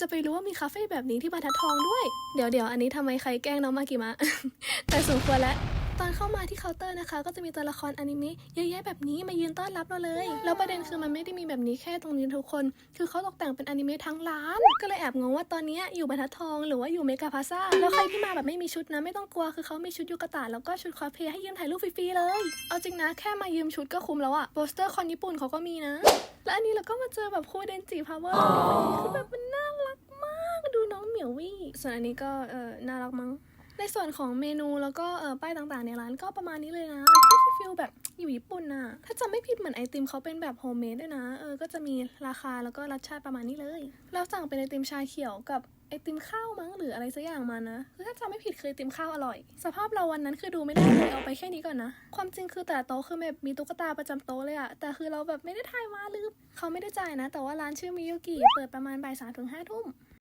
จะไปรู้ว่ามีคาเฟ่แบบนี้ที่บรรทัดทองด้วย เดี๋ยวเดี๋ยวอันนี้ทำไมใครแกล้งน้องมากิมะ แต่สมควรแล้วตอนเข้ามาที่เคาน์เตอร์นะคะ ก็จะมีตัวละครอนิเมะเยอะแยะแบบนี้มายืนต้อนรับเราเลย แล้วประเด็นคือมันไม่ได้มีแบบนี้แค่ตรงนี้ทุกคน คือเขาตกแต่งเป็นอนิเมะทั้งร้าน ก็เลยแอบงงว่าตอนเนี้ยอยู่บรรทัดทองหรือว่าอยู่เมกาพาซ่าแล้วใครที่มาแบบไม่มีชุดนะไม่ต้องกลัวคือเขามีชุดยูกะตะแล้วก็ชุดคอสเพลย์ให้ยืมถ่ายรูปฟรีๆเลย เอาจริงนะแค่มายืมชุดก็คุ้มแล้วอะโปสเตอร์คอนญี่ปุ่นเขาก็มีนะ และอันนี้เราก็มาเจอแบบคู่เดนจิพาวเวอร์คือแบบมัน ส่วนอันนี้ก็เออน่ารักมั้ง ในส่วนของเมนูแล้วก็เออป้ายต่างๆ ในร้านก็ประมาณนี้เลยนะฟิลแบบอยู่ญี่ปุ่นน่ะ ถ้าจำไม่ผิดเหมือนไอติมเขาเป็นแบบโฮมเมดด้วยนะ เออ ก็จะมีราคาแล้วก็รสชาติประมาณนี้เลย เราสั่งเป็นไอติมชาเขียวกับไอติมข้าวมั้งหรืออะไรสักอย่างมานะ คือถ้าจำไม่ผิดคือไอติมข้าวอร่อย สภาพเราวันนั้นคือดูไม่ได้เลยเอาไปแค่นี้ก่อนนะ ความจริงคือแต่โต๊ะคือแบบมีตุ๊กตาประจำโต๊ะเลยอะแต่คือเราแบบไม่ได้ถ่ายมาลืมเขาไม่ได้จ่ายนะ แต่ว่าร้านชื่อมิยุกิเปิดประมาณบ่ายสามถึงห้าทุ่ม